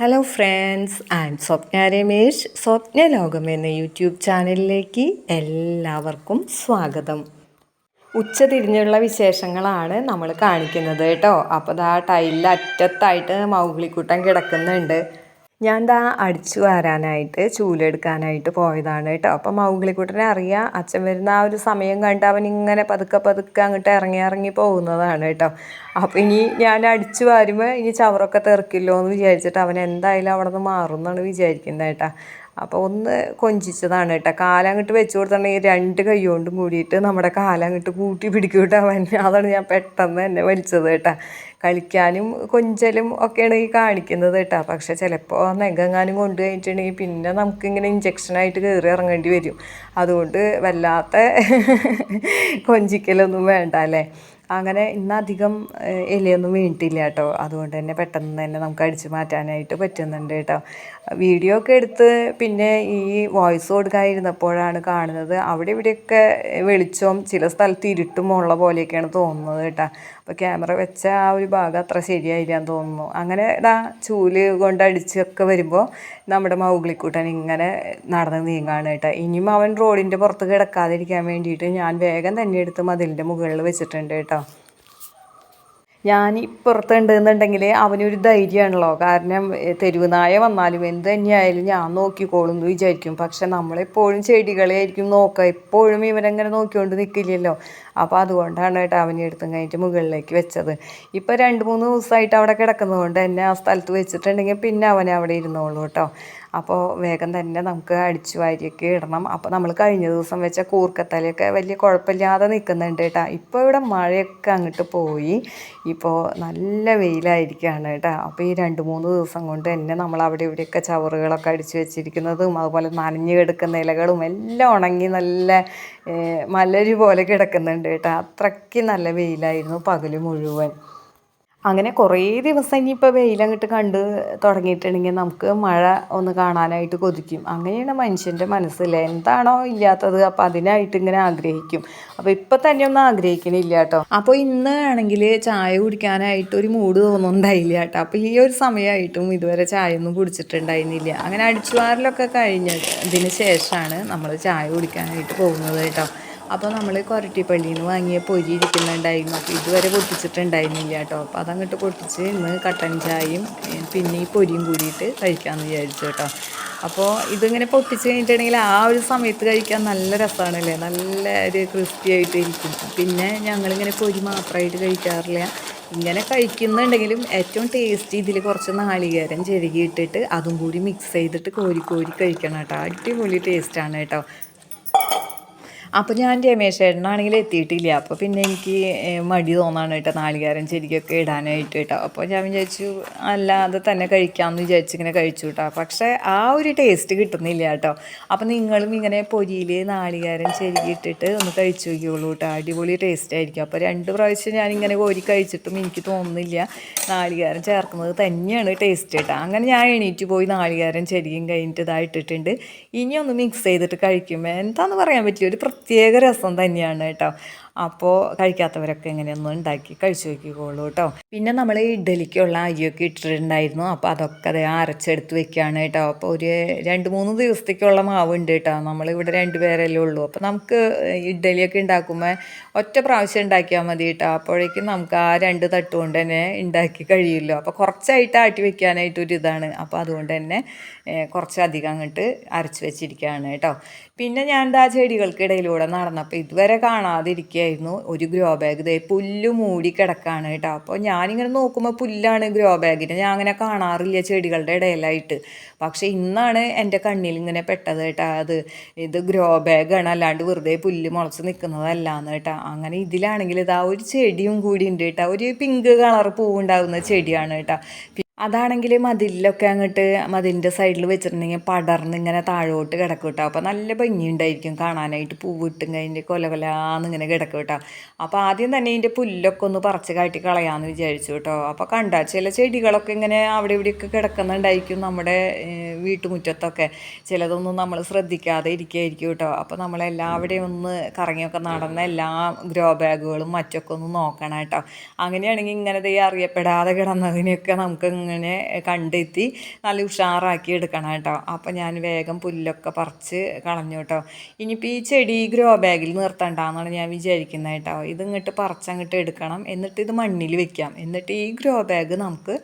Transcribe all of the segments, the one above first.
Hello friends and Swapna Ramesh Swapna ലോകം എന്ന YouTube ചാനലിലേക്ക് എല്ലാവർക്കും സ്വാഗതം. ഉച്ച തിരിഞ്ഞുള്ള വിശേഷങ്ങളാണ് നമ്മൾ കാണിക്കുന്നത് കേട്ടോ. അപ്പോൾ ആ ടൈലിൽ അറ്റത്തായിട്ട് മൗഗ്ലിക്കുട്ടൻ കിടക്കുന്നുണ്ട്. ഞാൻ ദാ അടിച്ചു വാരാനായിട്ട് ചൂലെടുക്കാനായിട്ട് പോയതാണ് കേട്ടോ. അപ്പം മൗഗ്ലിക്കുട്ടനെ അറിയാം അച്ഛൻ വരുന്ന ആ ഒരു സമയം കണ്ട് അവൻ ഇങ്ങനെ പതുക്കെ പതുക്കെ അങ്ങോട്ട് ഇറങ്ങി ഇറങ്ങി പോകുന്നതാണ് കേട്ടോ. അപ്പം ഇനി ഞാൻ അടിച്ചു വാരുമ്പോൾ ഇനി ചവറൊക്കെ തെറിക്കില്ലോ എന്ന് വിചാരിച്ചിട്ട് അവൻ എന്തായാലും അവിടെ നിന്ന് മാറും എന്നാണ് വിചാരിക്കുന്നത് കേട്ടോ. അപ്പോൾ ഒന്ന് കൊഞ്ചിച്ചതാണ് കേട്ടോ. കാലങ്ങോട്ട് വെച്ച് കൊടുത്തിട്ടുണ്ടെങ്കിൽ രണ്ട് കൈ കൊണ്ടും കൂടിയിട്ട് നമ്മുടെ കൂട്ടി പിടിക്കും കേട്ടോ അവൻ. അതാണ് ഞാൻ പെട്ടെന്ന് തന്നെ വലിച്ചത് കേട്ടോ. കളിക്കാനും കൊഞ്ചലും ഒക്കെയാണ് ഈ കാണിക്കുന്നത് കേട്ടോ. പക്ഷെ ചിലപ്പോൾ നെഗങ്ങാനും കൊണ്ടു കഴിഞ്ഞിട്ടുണ്ടെങ്കിൽ പിന്നെ നമുക്കിങ്ങനെ ഇഞ്ചക്ഷനായിട്ട് കയറി ഇറങ്ങേണ്ടി വരും. അതുകൊണ്ട് വല്ലാത്ത കൊഞ്ചിക്കലൊന്നും വേണ്ട അല്ലേ? അങ്ങനെ ഇന്നധികം ഇലയൊന്നും വീണിട്ടില്ല കേട്ടോ. അതുകൊണ്ട് തന്നെ പെട്ടെന്ന് തന്നെ നമുക്ക് അടിച്ചു മാറ്റാനായിട്ട് പറ്റുന്നുണ്ട് കേട്ടോ. വീഡിയോ ഒക്കെ എടുത്ത് പിന്നെ ഈ വോയിസ് കൊടുക്കാതിരുന്നപ്പോഴാണ് കാണുന്നത്. അവിടെ ഇവിടെയൊക്കെ വെളിച്ചവും ചില സ്ഥലത്ത് ഇരുട്ടും ഉള്ള പോലെയൊക്കെയാണ് തോന്നുന്നത് കേട്ടോ. അപ്പോൾ ക്യാമറ വെച്ച ആ ഒരു ഭാഗം അത്ര ശരിയായില്ലാന്ന് തോന്നുന്നു. അങ്ങനെ ഇതാ ചൂൽ കൊണ്ട് അടിച്ചൊക്കെ വരുമ്പോൾ നമ്മുടെ മൗഗ്ലിക്കൂട്ടൻ ഇങ്ങനെ നടന്ന് നീങ്ങാണ് കേട്ടോ. ഇനിയും അവൻ റോഡിന്റെ പുറത്ത് കിടക്കാതിരിക്കാൻ വേണ്ടിയിട്ട് ഞാൻ വേഗം തന്നെ എടുത്ത് മതിലിന്റെ മുകളിൽ വെച്ചിട്ടുണ്ട് കേട്ടോ. ഞാൻ ഇപ്പുറത്തുണ്ട് എന്നുണ്ടെങ്കിൽ അവനൊരു ധൈര്യമാണല്ലോ. കാരണം തെരുവുനായ തെരുവ് നായ വന്നാലും എന്ത് തന്നെയായാലും ഞാൻ നോക്കിക്കോളും എന്ന് വിചാരിക്കും. പക്ഷെ നമ്മളെപ്പോഴും ചെടികളെ ആയിരിക്കും നോക്കുക. എപ്പോഴും ഇവരങ്ങനെ നോക്കിക്കൊണ്ട് നിൽക്കില്ലല്ലോ അപ്പോൾ അതുകൊണ്ടാണ് കേട്ടോ അവനെ എടുത്തും കഴിഞ്ഞിട്ട് മുകളിലേക്ക് വെച്ചത്. ഇപ്പോൾ രണ്ട് മൂന്ന് ദിവസമായിട്ട് അവിടെ കിടക്കുന്നതുകൊണ്ട് തന്നെ ആ സ്ഥലത്ത് വെച്ചിട്ടുണ്ടെങ്കിൽ പിന്നെ അവനെ അവിടെ ഇരുന്നോളൂ കേട്ടോ. അപ്പോൾ വേഗം തന്നെ നമുക്ക് അടിച്ചു വാരിയൊക്കെ ഇടണം. അപ്പോൾ നമ്മൾ കഴിഞ്ഞ ദിവസം വെച്ച കൂർക്കത്തലയൊക്കെ വലിയ കുഴപ്പമില്ലാതെ നിൽക്കുന്നുണ്ട് കേട്ടോ. ഇപ്പോൾ ഇവിടെ മഴയൊക്കെ അങ്ങോട്ട് പോയി. ഇപ്പോൾ നല്ല വെയിലായിരിക്കുകയാണ് കേട്ടോ. അപ്പോൾ ഈ രണ്ട് മൂന്ന് ദിവസം കൊണ്ട് തന്നെ നമ്മൾ അവിടെ ഇവിടെയൊക്കെ ചവറുകളൊക്കെ അടിച്ചു വെച്ചിരിക്കുന്നതും അതുപോലെ നനഞ്ഞു കിടക്കുന്ന ഇലകളും എല്ലാം ഉണങ്ങി നല്ല മലര് പോലെ കിടക്കുന്നുണ്ട് കേട്ടോ. അത്രയ്ക്ക് നല്ല വെയിലായിരുന്നു പകൽ മുഴുവൻ. അങ്ങനെ കുറേ ദിവസം ഇനിയിപ്പോൾ വെയിലങ്ങോട്ട് കണ്ട് തുടങ്ങിയിട്ടുണ്ടെങ്കിൽ നമുക്ക് മഴ ഒന്ന് കാണാനായിട്ട് കൊതിക്കും. അങ്ങനെയാണ് മനുഷ്യന്റെ മനസ്സിൽ എന്താണോ ഇല്ലാത്തത്. അപ്പോൾ അതിനായിട്ട് ഇങ്ങനെ ആഗ്രഹിക്കും. അപ്പോൾ ഇപ്പം തന്നെ ഒന്നും ആഗ്രഹിക്കണില്ല കേട്ടോ. അപ്പോൾ ഇന്ന് ആണെങ്കിൽ ചായ കുടിക്കാനായിട്ട് ഒരു മൂഡ് തോന്നുന്നുണ്ടായില്ല കേട്ടോ. അപ്പോൾ ഈ ഒരു സമയമായിട്ടും ഇതുവരെ ചായ ഒന്നും കുടിച്ചിട്ടുണ്ടായിരുന്നില്ല. അങ്ങനെ അടിച്ചുവാറിലൊക്കെ കഴിഞ്ഞതിന് ശേഷമാണ് നമ്മൾ ചായ കുടിക്കാനായിട്ട് പോകുന്നത് കേട്ടോ. അപ്പോൾ നമ്മൾ കൊരട്ടിപ്പള്ളിയിൽ നിന്ന് വാങ്ങിയ പൊരി ഇരിക്കുന്നുണ്ടായിരുന്നു. അപ്പോൾ ഇതുവരെ പൊട്ടിച്ചിട്ടുണ്ടായിരുന്നില്ല കേട്ടോ. അപ്പോൾ അതങ്ങോട്ട് പൊട്ടിച്ച് ഇന്ന് കട്ടൻ ചായയും പിന്നെ ഈ പൊരിയും കൂടിയിട്ട് കഴിക്കാമെന്ന് വിചാരിച്ചു കേട്ടോ. അപ്പോൾ ഇതിങ്ങനെ പൊട്ടിച്ച് കഴിഞ്ഞിട്ടുണ്ടെങ്കിൽ ആ ഒരു സമയത്ത് കഴിക്കാൻ നല്ല രസമാണല്ലേ? നല്ല ഒരു ക്രിസ്പി ആയിട്ട് ഇരിക്കും പിന്നെ ഞങ്ങളിങ്ങനെ പൊരി മാത്രമായിട്ട് കഴിക്കാറില്ല. ഇങ്ങനെ കഴിക്കുന്നുണ്ടെങ്കിലും ഏറ്റവും ടേസ്റ്റ് ഇതിൽ കുറച്ച് നാളികേരം ചെരുകിയിട്ടിട്ട് അതും കൂടി മിക്സ് ചെയ്തിട്ട് കോരി കോരി കഴിക്കണം കേട്ടോ. അടിപൊളി ടേസ്റ്റാണ് കേട്ടോ. അപ്പോൾ ഞാൻ രമേശ് ചേട്ടനാണെങ്കിൽ എത്തിയിട്ടില്ല. അപ്പോൾ പിന്നെ എനിക്ക് മടി തോന്നാണ് കേട്ടോ നാളികേരം ചെടിക്കൊക്കെ ഇടാനായിട്ട് കേട്ടോ. അപ്പോൾ ഞാൻ വിചാരിച്ചു അല്ലാതെ തന്നെ കഴിക്കാമെന്ന് വിചാരിച്ച് ഇങ്ങനെ കഴിച്ചു കേട്ടോ. പക്ഷേ ആ ഒരു ടേസ്റ്റ് കിട്ടുന്നില്ല കേട്ടോ. അപ്പോൾ നിങ്ങളും ഇങ്ങനെ പൊരിയിൽ നാളികേരം ചെരുകി ഇട്ടിട്ട് ഒന്ന് കഴിച്ചു നോക്കിയുള്ളൂ കേട്ടോ. അടിപൊളി ടേസ്റ്റ് ആയിരിക്കും. അപ്പോൾ രണ്ട് പ്രാവശ്യം ഞാനിങ്ങനെ കോരി കഴിച്ചിട്ടും എനിക്ക് തോന്നുന്നില്ല നാളികേരം ചേർക്കുന്നത് തന്നെയാണ് ടേസ്റ്റ് കേട്ടോ. അങ്ങനെ ഞാൻ എണീറ്റ് പോയി നാളികേരം ചെരിയും കഴിഞ്ഞിട്ട് ഇതായിട്ടിട്ടുണ്ട് ഇനിയൊന്ന് മിക്സ് ചെയ്തിട്ട് കഴിക്കുമ്പോൾ എന്താണെന്ന് പറയാൻ പറ്റില്ല. ഒരു പ്രത്യേക രസം തന്നെയാണ് കേട്ടോ. അപ്പോൾ കഴിക്കാത്തവരൊക്കെ ഇങ്ങനെയൊന്നും ഉണ്ടാക്കി കഴിച്ചു നോക്കിക്കോളൂ കേട്ടോ. പിന്നെ നമ്മൾ ഇഡലിക്കുള്ള അരിയൊക്കെ ഇട്ടിട്ടുണ്ടായിരുന്നു. അപ്പോൾ അതൊക്കെ അത് അരച്ചെടുത്ത് വെക്കുകയാണ് കേട്ടോ. അപ്പോൾ ഒരു രണ്ട് മൂന്ന് ദിവസത്തേക്കുള്ള മാവ് ഉണ്ട് കേട്ടോ. നമ്മളിവിടെ രണ്ട് പേരല്ലേ ഉള്ളൂ. അപ്പോൾ നമുക്ക് ഇഡ്ഡലിയൊക്കെ ഉണ്ടാക്കുമ്പോൾ ഒറ്റ പ്രാവശ്യം ഉണ്ടാക്കിയാൽ മതി കേട്ടോ. അപ്പോഴേക്കും നമുക്ക് ആ രണ്ട് തട്ട് കൊണ്ട് തന്നെ ഉണ്ടാക്കി കഴിയുമല്ലോ. അപ്പോൾ കുറച്ചായിട്ട് ആട്ടി വെക്കാനായിട്ട് ഒരു ഇതാണ്. അപ്പോൾ അതുകൊണ്ട് തന്നെ കുറച്ചധികം അങ്ങോട്ട് അരച്ച് വെച്ചിരിക്കുകയാണ് കേട്ടോ. പിന്നെ ഞാൻ ആ ചെടികൾക്കിടയിലൂടെ നടന്നപ്പോൾ ഇതുവരെ കാണാതിരിക്കുകയായിരുന്നു ഒരു ഗ്രോ ബാഗ്. ഇതേ പുല്ല് മൂടി കിടക്കാണ് കേട്ടോ. അപ്പോൾ ഞാനിങ്ങനെ നോക്കുമ്പോൾ പുല്ലാണ് ഗ്രോ ബാഗിന്. ഞാൻ അങ്ങനെ കാണാറില്ല ചെടികളുടെ ഇടയിലായിട്ട്. പക്ഷേ ഇന്നാണ് എന്റെ കണ്ണിൽ ഇങ്ങനെ പെട്ടത് കേട്ടോ. അത് ഇത് ഗ്രോ ബാഗാണ്. അല്ലാണ്ട് വെറുതെ പുല്ല് മുളച്ച് നിൽക്കുന്നതല്ലാന്ന് കേട്ടോ. അങ്ങനെ ഇതിലാണെങ്കിൽ ഇതാ ഒരു ചെടിയും കൂടി ഉണ്ട് കേട്ടോ. ഒരു പിങ്ക് കളർ പൂവുണ്ടാകുന്ന ചെടിയാണ് കേട്ടോ. അതാണെങ്കിൽ മതിലൊക്കെ അങ്ങോട്ട് മതിലിന്റെ സൈഡിൽ വെച്ചിട്ടുണ്ടെങ്കിൽ പടർന്ന് ഇങ്ങനെ താഴോട്ട് കിടക്കും കേട്ടോ അപ്പോൾ നല്ല ഭംഗിയുണ്ടായിരിക്കും കാണാനായിട്ട്. പൂവിട്ടും കഴിഞ്ഞ് കൊല കൊലാന്ന് ഇങ്ങനെ കിടക്കും കേട്ടോ അപ്പോൾ ആദ്യം തന്നെ ഇതിന്റെ പുല്ലൊക്കെ ഒന്ന് പറിച്ച് കാട്ടി കളയാമെന്ന് വിചാരിച്ചു കേട്ടോ അപ്പോൾ കണ്ട ചില ചെടികളൊക്കെ ഇങ്ങനെ അവിടെ ഇവിടെയൊക്കെ കിടക്കുന്നുണ്ടായിരിക്കും നമ്മുടെ വീട്ടുമുറ്റത്തൊക്കെ. ചിലതൊന്നും നമ്മൾ ശ്രദ്ധിക്കാതെ ഇരിക്കുകയായിരിക്കും കേട്ടോ അപ്പോൾ നമ്മളെല്ലാവിടെയും ഒന്ന് കറങ്ങിയൊക്കെ നടന്ന എല്ലാ ഗ്രോ ബാഗുകളും മറ്റൊക്കെ ഒന്ന് നോക്കണം കേട്ടോ അങ്ങനെയാണെങ്കിൽ ഇങ്ങനെ ദൈ അറിയപ്പെടാതെ കിടന്നതിനെയൊക്കെ നമുക്ക് അങ്ങനെ കണ്ടെത്തി നല്ല ഉഷാറാക്കി എടുക്കണം കേട്ടോ. അപ്പോൾ ഞാൻ വേഗം പുല്ലൊക്കെ പറിച്ച് കളഞ്ഞു കേട്ടോ. ഇനിയിപ്പോൾ ഈ ചെടി ഗ്രോ ബാഗിൽ നിർത്തണ്ടെന്നാണ് ഞാൻ വിചാരിക്കുന്നത് കേട്ടോ. ഇത് ഇങ്ങോട്ട് പറിച്ചങ്ങോട്ട് എടുക്കണം. എന്നിട്ട് ഇത് മണ്ണിൽ വെക്കാം. എന്നിട്ട് ഈ ഗ്രോ ബാഗ് നമുക്ക്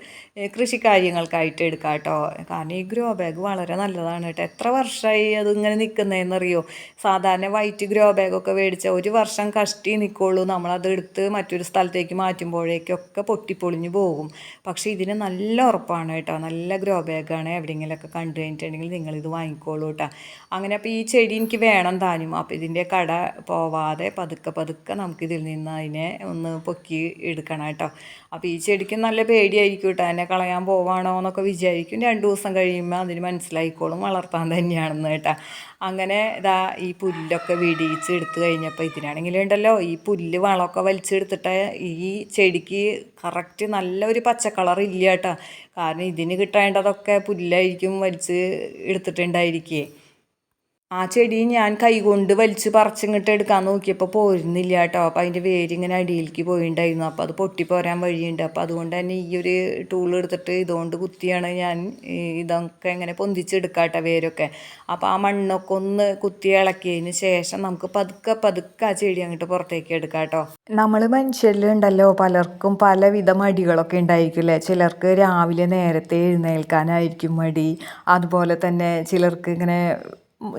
കൃഷി കാര്യങ്ങൾക്കായിട്ട് എടുക്കാം കേട്ടോ. കാരണം ഈ ഗ്രോ ബാഗ് വളരെ നല്ലതാണ് കേട്ടോ. എത്ര വർഷമായി അത് ഇങ്ങനെ നിൽക്കുന്നതെന്നറിയോ സാധാരണ വൈറ്റ് ഗ്രോ ബാഗൊക്കെ മേടിച്ച ഒരു വർഷം കഷ്ടി നിൽക്കുള്ളൂ നമ്മളത് എടുത്ത് മറ്റൊരു സ്ഥലത്തേക്ക് മാറ്റുമ്പോഴേക്കൊക്കെ പൊട്ടിപ്പൊളിഞ്ഞു പോകും. പക്ഷേ ഇതിന് നല്ല ഉറപ്പാണ് കേട്ടോ. നല്ല ഗ്രോ ബാഗാണ് എവിടെയെങ്കിലുമൊക്കെ കണ്ടു കഴിഞ്ഞിട്ടുണ്ടെങ്കിൽ നിങ്ങളിത് വാങ്ങിക്കോളൂ കേട്ടോ. അങ്ങനെ അപ്പോൾ ഈ ചെടി എനിക്ക് വേണം താനും. അപ്പോൾ ഇതിന്റെ കട പോവാതെ പതുക്കെ പതുക്കെ നമുക്കിതിൽ നിന്ന് അതിനെ ഒന്ന് പൊക്കി എടുക്കണം കേട്ടോ. അപ്പോൾ ഈ ചെടിക്ക് നല്ല പേടിയായിരിക്കും കേട്ടോ. എന്നെ കളയാൻ പോവാണോ എന്നൊക്കെ വിചാരിക്കും. രണ്ട് ദിവസം കഴിയുമ്പോൾ അതിന് മനസ്സിലായിക്കോളും വളർത്താൻ തന്നെയാണെന്ന് കേട്ടോ. അങ്ങനെ ഇതാ ഈ പുല്ലൊക്കെ വിടിയിച്ച് എടുത്തു കഴിഞ്ഞപ്പോൾ ഇതിനാണെങ്കിലും ഉണ്ടല്ലോ. ഈ പുല്ല് വളമൊക്കെ വലിച്ചെടുത്തിട്ട് ഈ ചെടിക്ക് കറക്റ്റ് നല്ലൊരു പച്ച കളർ ഇല്ല കേട്ടോ. കാരണം ഇതിന് കിട്ടേണ്ടതൊക്കെ പുല്ലായിരിക്കും വലിച്ച് എടുത്തിട്ടുണ്ടായിരിക്കേ. ആ ചെടി ഞാൻ കൈകൊണ്ട് വലിച്ച് പറിച്ചിങ്ങോട്ട് എടുക്കാൻ നോക്കിയപ്പോൾ പോരുന്നില്ല കേട്ടോ. അപ്പോൾ അതിന്റെ വേരിങ്ങനെ അടിയിലേക്ക് പോയിണ്ടായിരുന്നു. അപ്പോൾ അത് പൊട്ടി പോരാൻ വഴിയുണ്ട്. അപ്പോൾ അതുകൊണ്ട് തന്നെ ഈ ഒരു ടൂൾ എടുത്തിട്ട് ഇതുകൊണ്ട് കുത്തിയാണ് ഞാൻ ഇതൊക്കെ ഇങ്ങനെ പൊന്തിച്ചെടുക്കാട്ടോ വേരൊക്കെ. അപ്പോൾ ആ മണ്ണൊക്കെ ഒന്ന് കുത്തി ഇളക്കിയതിന് ശേഷം നമുക്ക് പതുക്കെ പതുക്കെ ആ ചെടി അങ്ങോട്ട് പുറത്തേക്ക് എടുക്കാം കേട്ടോ. നമ്മൾ മനുഷ്യരിലുണ്ടല്ലോ പലർക്കും പലവിധ മടികളൊക്കെ ഉണ്ടായിരിക്കില്ലേ ചിലർക്ക് രാവിലെ നേരത്തെ എഴുന്നേൽക്കാനായിരിക്കും മടി. അതുപോലെ തന്നെ ചിലർക്ക് ഇങ്ങനെ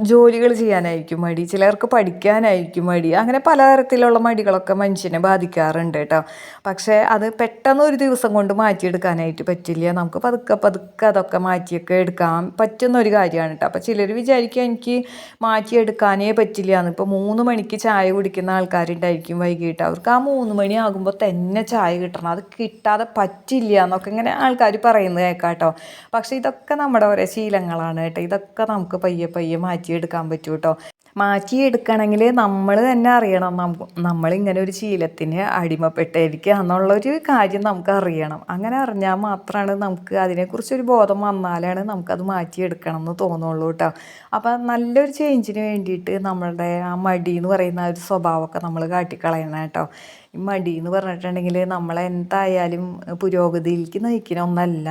ജോലികൾ ചെയ്യാനായിരിക്കും മടി ചിലർക്ക് പഠിക്കാനായിരിക്കും മടി. അങ്ങനെ പലതരത്തിലുള്ള മടികളൊക്കെ മനുഷ്യനെ ബാധിക്കാറുണ്ട് കേട്ടോ. പക്ഷേ അത് പെട്ടെന്ന് ഒരു ദിവസം കൊണ്ട് മാറ്റിയെടുക്കാനായിട്ട് പറ്റില്ല. നമുക്ക് പതുക്കെ പതുക്കെ അതൊക്കെ മാറ്റിയൊക്കെ എടുക്കാൻ പറ്റുന്ന ഒരു കാര്യമാണ് കേട്ടോ. അപ്പോൾ ചിലർ വിചാരിക്കുക എനിക്ക് മാറ്റിയെടുക്കാനേ പറ്റില്ല. എന്ന് ഇപ്പോൾ മൂന്ന് മണിക്ക് ചായ കുടിക്കുന്ന ആൾക്കാരുണ്ടായിരിക്കും വൈകിട്ട്. അവർക്ക് ആ മൂന്ന് മണി ആകുമ്പോൾ തന്നെ ചായ കിട്ടണം. അത് കിട്ടാതെ പറ്റില്ല എന്നൊക്കെ ഇങ്ങനെ ആൾക്കാർ പറയുന്നത് കേൾക്കാം കേട്ടോ. പക്ഷേ ഇതൊക്കെ നമ്മുടെ ഓരോ ശീലങ്ങളാണ് കേട്ടോ. ഇതൊക്കെ നമുക്ക് പയ്യെ പയ്യെ മാറ്റിയെടുക്കാൻ പറ്റൂ കേട്ടോ മാറ്റിയെടുക്കണമെങ്കിൽ നമ്മൾ തന്നെ അറിയണം. നമ്മളിങ്ങനെ ഒരു ശീലത്തിന് അടിമപ്പെട്ടിരിക്കുക എന്നുള്ളൊരു കാര്യം നമുക്ക് അറിയണം. അങ്ങനെ അറിഞ്ഞാൽ മാത്രമാണ് നമുക്ക് അതിനെക്കുറിച്ചൊരു ബോധം വന്നാലാണ് നമുക്കത് മാറ്റിയെടുക്കണം എന്ന് തോന്നുള്ളൂ കേട്ടോ. അപ്പം നല്ലൊരു ചേഞ്ചിന് വേണ്ടിയിട്ട് നമ്മളുടെ ആ മടി എന്ന് പറയുന്ന ഒരു സ്വഭാവമൊക്കെ നമ്മൾ കാട്ടിക്കളയണം കേട്ടോ. ഈ മടി എന്ന് പറഞ്ഞിട്ടുണ്ടെങ്കിൽ നമ്മളെന്തായാലും പുരോഗതിയിലേക്ക് നയിക്കുന്ന ഒന്നല്ല.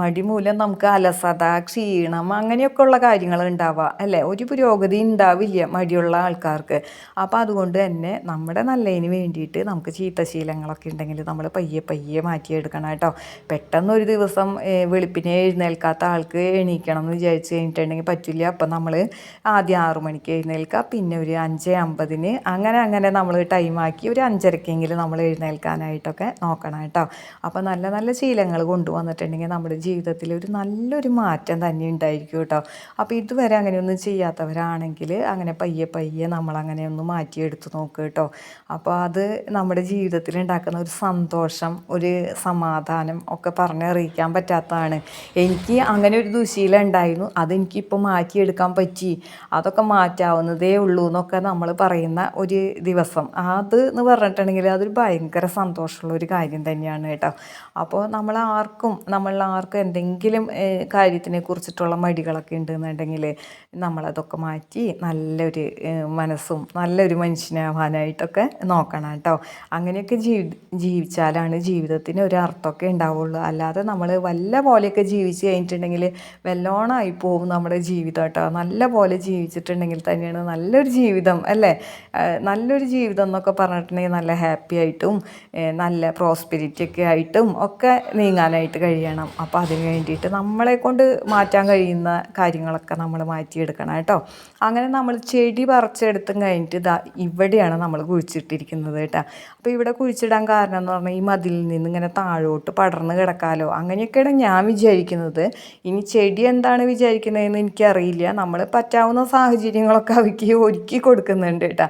മടി മൂലം നമുക്ക് അലസത ക്ഷീണം അങ്ങനെയൊക്കെ ഉള്ള കാര്യങ്ങൾ ഉണ്ടാവുക അല്ലേ? ഒരു പുരോഗതി ഉണ്ടാവില്ല മടിയുള്ള ആൾക്കാർക്ക്. അപ്പോൾ അതുകൊണ്ട് തന്നെ നമ്മുടെ നല്ലതിന് വേണ്ടിയിട്ട് നമുക്ക് ചീത്തശീലങ്ങളൊക്കെ ഉണ്ടെങ്കിൽ നമ്മൾ പയ്യെ പയ്യെ മാറ്റിയെടുക്കണം കേട്ടോ. പെട്ടെന്ന് ഒരു ദിവസം വെളുപ്പിനെ എഴുന്നേൽക്കാത്ത ആൾക്ക് എണീക്കണം എന്ന് വിചാരിച്ച് കഴിഞ്ഞിട്ടുണ്ടെങ്കിൽ പറ്റില്ല. അപ്പം നമ്മൾ ആദ്യം ആറു മണിക്ക് എഴുന്നേൽക്കുക പിന്നെ ഒരു അഞ്ച് അമ്പതിന് അങ്ങനെ അങ്ങനെ നമ്മൾ ടൈമാക്കി ഒരു അഞ്ചരക്കെങ്കിലും നമ്മൾ എഴുന്നേൽക്കാനായിട്ടൊക്കെ നോക്കണം കേട്ടോ. അപ്പോൾ നല്ല നല്ല ശീലങ്ങൾ കൊണ്ടുവന്നിട്ടുണ്ടെങ്കിൽ നമ്മുടെ ജീവിതത്തിൽ ഒരു നല്ലൊരു മാറ്റം തന്നെ ഉണ്ടായിരിക്കും കേട്ടോ. അപ്പോൾ ഇതുവരെ അങ്ങനെയൊന്നും ചെയ്യാത്തവരാണെങ്കിൽ അങ്ങനെ പയ്യെ പയ്യെ നമ്മളങ്ങനെ ഒന്ന് മാറ്റിയെടുത്ത് നോക്കുക കേട്ടോ. അപ്പോൾ അത് നമ്മുടെ ജീവിതത്തിൽ ഉണ്ടാക്കുന്ന ഒരു സന്തോഷം ഒരു സമാധാനം ഒക്കെ പറഞ്ഞറിയിക്കാൻ പറ്റാത്തതാണ്. എനിക്ക് അങ്ങനെ ഒരു ദുശീലം ഉണ്ടായിരുന്നു. അതെനിക്കിപ്പോൾ മാറ്റിയെടുക്കാൻ പറ്റി. അതൊക്കെ മാറ്റാവുന്നതേ ഉള്ളൂ എന്നൊക്കെ നമ്മൾ പറയുന്ന ഒരു ദിവസം. അത് എന്ന് പറഞ്ഞിട്ടുണ്ടെങ്കിൽ അതൊരു ഭയങ്കര സന്തോഷമുള്ള ഒരു കാര്യം തന്നെയാണ് കേട്ടോ. അപ്പോൾ നമ്മൾ ആർക്കും നമ്മൾ ആർക്കും എന്തെങ്കിലും കാര്യത്തിനെ കുറിച്ചിട്ടുള്ള മടികളൊക്കെ ഉണ്ടെന്നുണ്ടെങ്കിൽ നമ്മളതൊക്കെ മാറ്റി നല്ലൊരു മനസ്സും നല്ലൊരു മനുഷ്യനാവാനായിട്ടൊക്കെ നോക്കണം കേട്ടോ. അങ്ങനെയൊക്കെ ജീവി ജീവിച്ചാലാണ് ജീവിതത്തിന് ഒരു അർത്ഥമൊക്കെ ഉണ്ടാവുള്ളൂ. അല്ലാതെ നമ്മൾ വല്ല പോലെയൊക്കെ ജീവിച്ച് കഴിഞ്ഞിട്ടുണ്ടെങ്കിൽ വെല്ലോണമായി പോകും നമ്മുടെ ജീവിതം കേട്ടോ. നല്ല പോലെ ജീവിച്ചിട്ടുണ്ടെങ്കിൽ തന്നെയാണ് നല്ലൊരു ജീവിതം അല്ലേ? നല്ലൊരു ജീവിതം എന്നൊക്കെ പറഞ്ഞിട്ടുണ്ടെങ്കിൽ നല്ല ഹാപ്പി ആയിട്ടും നല്ല പ്രോസ്പെരിറ്റി ഒക്കെ ആയിട്ടും ഒക്കെ നീങ്ങാനായിട്ട് കഴിയണം. അപ്പോൾ അതിന് വേണ്ടിയിട്ട് നമ്മളെ കൊണ്ട് മാറ്റാൻ കഴിയുന്ന കാര്യങ്ങളൊക്കെ നമ്മൾ മാറ്റിയെടുക്കണം കേട്ടോ. അങ്ങനെ നമ്മൾ ചെടി പറിച്ചെടുത്തും കഴിഞ്ഞിട്ട് ഇതാ ഇവിടെയാണ് നമ്മൾ കുഴിച്ചിട്ടിരിക്കുന്നത് കേട്ടോ. അപ്പോൾ ഇവിടെ കുഴിച്ചിടാൻ കാരണം എന്ന് പറഞ്ഞാൽ ഈ മതിലിൽ നിന്ന് ഇങ്ങനെ താഴോട്ട് പടർന്ന് കിടക്കാലോ. അങ്ങനെയൊക്കെയാണ് ഞാൻ വിചാരിക്കുന്നത്. ഇനി ചെടി എന്താണ് വിചാരിക്കുന്നതെന്ന് എനിക്കറിയില്ല. നമ്മൾ പറ്റാവുന്ന സാഹചര്യങ്ങളൊക്കെ അവയ്ക്ക് ഒരുക്കി കൊടുക്കുന്നുണ്ട് കേട്ടോ.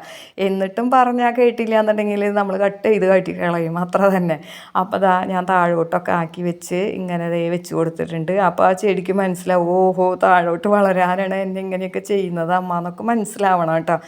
എന്നിട്ടും പറഞ്ഞാൽ കേട്ടില്ല എന്നുണ്ടെങ്കിൽ നമ്മൾ കട്ട് ചെയ്ത് കാട്ടി കളയും. അത്ര തന്നെ. അപ്പോൾ ദാ ഞാൻ താഴോട്ടൊക്കെ ആക്കി വെച്ച് ഇങ്ങനെ ദേ വെച്ച് കൊടുത്തിട്ടുണ്ട്. അപ്പോൾ ആ ചെടിക്ക് മനസ്സിലാവും ഓഹോ താഴോട്ട് വളരാനാണ് എന്നെ ഇങ്ങനെയൊക്കെ ചെയ്യുന്നത്. അമ്മ എന്നൊക്കെ മനസ്സിലാവണം കേട്ടോ.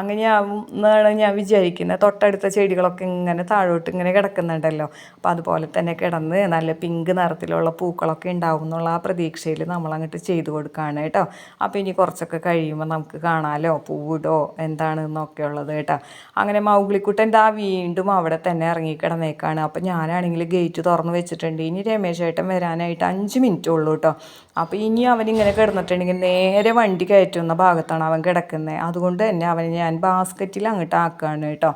അങ്ങനെയാവും എന്നാണ് ഞാൻ വിചാരിക്കുന്നത് തൊട്ടടുത്ത ചെടികളൊക്കെ ഇങ്ങനെ താഴോട്ട് ഇങ്ങനെ കിടക്കുന്നുണ്ടല്ലോ. അപ്പോൾ അതുപോലെ തന്നെ കിടന്ന് നല്ല പിങ്ക് നിറത്തിലുള്ള പൂക്കളൊക്കെ ഉണ്ടാവും എന്നുള്ള ആ പ്രതീക്ഷയിൽ നമ്മളങ്ങോട്ട് ചെയ്തു ചെയ്ത് കൊടുക്കുകയാണ് കേട്ടോ. അപ്പോൾ ഇനി കുറച്ചൊക്കെ കഴിയുമ്പോൾ നമുക്ക് കാണാമല്ലോ പൂവിടോ എന്താണെന്നൊക്കെ ഉള്ളത് കേട്ടോ. അങ്ങനെ മൗഗ്ലിക്കുട്ടന്റെ ആ വീണ്ടും അവിടെ തന്നെ ഇറങ്ങിക്കിടന്നേക്കാണ് അപ്പോൾ ഞാനാണെങ്കിൽ ഗേറ്റ് തുറന്ന് വെച്ചിട്ടുണ്ട്. ഇനി രമേശ് ഏട്ടൻ വരാനായിട്ട് അഞ്ച് മിനിറ്റ് ഉള്ളൂ കേട്ടോ അപ്പോൾ ഇനി ഇങ്ങനെ കിടന്നിട്ടുണ്ടെങ്കിൽ നേരെ വണ്ടി കയറ്റുന്ന ഭാഗത്താണ് അവൻ കിടക്കുന്നത് അതുകൊണ്ട് തന്നെ അവനെ ഞാൻ ബാസ്ക്കറ്റിൽ അങ്ങോട്ട് ആക്കുകയാണ് കേട്ടോ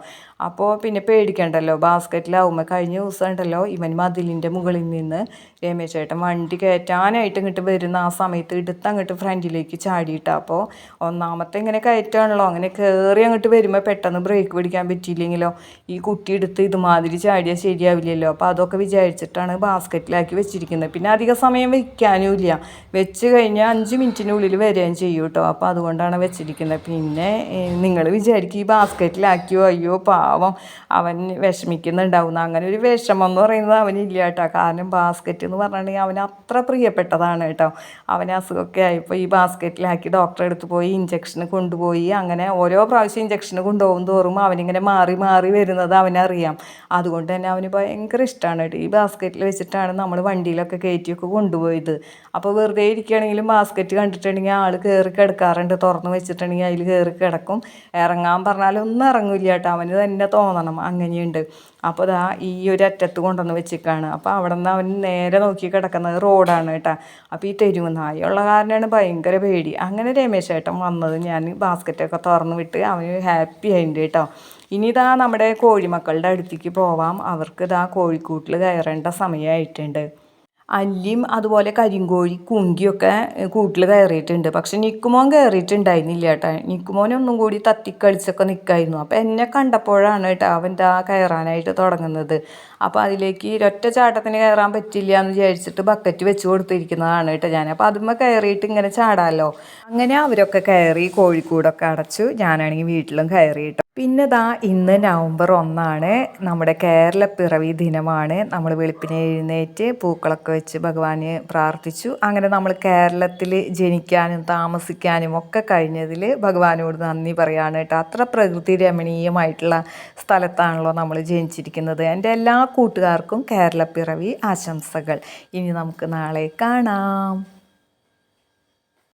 അപ്പോൾ പിന്നെ പേടിക്കണ്ടല്ലോ. ബാസ്ക്കറ്റിലാവുമ്പോൾ കഴിഞ്ഞ ദിവസം ഉണ്ടല്ലോ ഇവൻ മതിലിന്റെ മുകളിൽ നിന്ന് രമേശ് ഏട്ടൻ വണ്ടി കയറ്റാനായിട്ട് ഇങ്ങോട്ട് വരുന്ന ആ സമയത്ത് എടുത്ത് അങ്ങോട്ട് ഫ്രണ്ടിലേക്ക് ചാടിയിട്ട്. അപ്പോൾ ഒന്നാമത്തെ ഇങ്ങനെ കയറ്റാണല്ലോ. അങ്ങനെ കയറി അങ്ങോട്ട് വരുമ്പോൾ പെട്ടെന്ന് ബ്രേക്ക് പിടിക്കാൻ പറ്റിയില്ലെങ്കിലോ? ഈ കുട്ടി എടുത്ത് ഇതുമാതിരി ചാടിയാൽ ശരിയാവില്ലല്ലോ. അപ്പോൾ അതൊക്കെ വിചാരിച്ചിട്ടാണ് ബാസ്ക്കറ്റിലാക്കി വെച്ചിരിക്കുന്നത്. പിന്നെ അധിക സമയം വയ്ക്കാനും ഇല്ല. വെച്ച് കഴിഞ്ഞാൽ അഞ്ച് മിനിറ്റിനുള്ളിൽ വരികയും ചെയ്യും കേട്ടോ. അപ്പോൾ അതുകൊണ്ടാണ് വെച്ചിരിക്കുന്നത്. പിന്നെ നിങ്ങൾ വിചാരിക്കും ഈ ബാസ്ക്കറ്റിലാക്കിയോ അയ്യോ പാവം. അവൻ വിഷമിക്കുന്നുണ്ടാവും. അങ്ങനെ ഒരു വിഷമം എന്ന് പറയുന്നത് അവനില്ല കേട്ടോ. കാരണം ബാസ്ക്കറ്റ് എന്ന് പറഞ്ഞിട്ടുണ്ടെങ്കിൽ അവന് അത്ര പ്രിയപ്പെട്ടതാണ് കേട്ടോ. അവന് അസുഖമൊക്കെ ആയപ്പോൾ ഈ ബാസ്ക്കറ്റിലാക്കി ഡോക്ടറെ അടുത്ത് പോയി ഇഞ്ചക്ഷന് കൊണ്ടുപോയി. അങ്ങനെ ഓരോ പ്രാവശ്യം ഇഞ്ചക്ഷന് കൊണ്ടുപോകും തോറും അവനിങ്ങനെ മാറി മാറി വരുന്നത് അവനറിയാം. അതുകൊണ്ട് തന്നെ അവന് ഭയങ്കര ഇഷ്ടമാണ് ഈ ബാസ്ക്കറ്റിൽ വെച്ചിട്ടാണ് നമ്മൾ വണ്ടിയിലൊക്കെ കയറ്റിയൊക്കെ കൊണ്ടുപോയത്. അപ്പോൾ വെറുതെ ഇരിക്കുകയാണെങ്കിലും ബാസ്ക്കറ്റ് കണ്ടിട്ടുണ്ടെങ്കിൽ ആൾ കയറി കിടക്കാറുണ്ട്. തുറന്ന് വെച്ചിട്ടുണ്ടെങ്കിൽ അതിൽ കയറി കിടക്കും. ഇറങ്ങാൻ പറഞ്ഞാലൊന്നും ഇറങ്ങില്ല കേട്ടോ. അവന് തന്നെ തോന്നണം. അങ്ങനെയുണ്ട്. അപ്പോൾ ദാ ഈ ഒരു അറ്റത്ത് കൊണ്ടുവന്ന് വെച്ചിക്കാണ് അപ്പോൾ അവിടെ നിന്ന് അവൻ നേരെ നോക്കി കിടക്കുന്നത് റോഡാണ് കേട്ടോ. അപ്പോൾ ഈ തെരുവ് നായുള്ള കാരണമാണ് ഭയങ്കര പേടി. അങ്ങനെ രമേശ് ഏട്ടൻ വന്നത് ഞാൻ ബാസ്ക്കറ്റൊക്കെ തുറന്ന് വിട്ട് അവന് ഹാപ്പി ആയിട്ടുണ്ട് കേട്ടോ. ഇനി ഇതാ നമ്മുടെ കോഴിമക്കളുടെ അടുത്തേക്ക് പോവാം. അവർക്ക് ഇതാ കോഴിക്കൂട്ടിൽ കയറേണ്ട സമയമായിട്ടുണ്ട് അല്ലിയും അതുപോലെ കരിങ്കോഴി കുങ്കിയൊക്കെ കൂട്ടിൽ കയറിയിട്ടുണ്ട്. പക്ഷെ നിക്കുമോൻ കയറിയിട്ടുണ്ടായിരുന്നില്ല കേട്ടോ. നിക്കുമോൻ ഒന്നും കൂടി തത്തിക്കളിച്ചൊക്കെ നിൽക്കായിരുന്നു അപ്പോൾ എന്നെ കണ്ടപ്പോഴാണ് കേട്ടോ അവന്റെ ആ കയറാനായിട്ട് തുടങ്ങുന്നത്. അപ്പോൾ അതിലേക്ക് ഒറ്റ ചാട്ടത്തിന് കയറാൻ പറ്റില്ല എന്ന് വിചാരിച്ചിട്ട് ബക്കറ്റ് വെച്ച് കൊടുത്തിരിക്കുന്നതാണ് കേട്ടോ ഞാൻ. അപ്പോൾ അതുമ്മ കയറിയിട്ട് ഇങ്ങനെ ചാടാമല്ലോ അങ്ങനെ അവരൊക്കെ കയറി കോഴിക്കൂടൊക്കെ അടച്ചു ഞാനാണെങ്കിൽ വീട്ടിലും കയറി കേട്ടോ. പിന്നെ ദാ ഇന്ന് നവംബർ ഒന്നാണ്. നമ്മുടെ കേരള പിറവി ദിനമാണ്. നമ്മൾ വെളുപ്പിനെ എഴുന്നേറ്റ് പൂക്കളൊക്കെ വെച്ച് ഭഗവാന് പ്രാർത്ഥിച്ചു. അങ്ങനെ നമ്മൾ കേരളത്തിൽ ജനിക്കാനും താമസിക്കാനും ഒക്കെ കഴിഞ്ഞതിൽ ഭഗവാനോട് നന്ദി പറയാണ് കേട്ടോ. അത്ര പ്രകൃതി രമണീയമായിട്ടുള്ള സ്ഥലത്താണല്ലോ നമ്മൾ ജനിച്ചിരിക്കുന്നത്. എന്റെ എല്ലാ കൂട്ടുകാർക്കും കേരളപ്പിറവി ആശംസകൾ. ഇനി നമുക്ക് നാളെ കാണാം.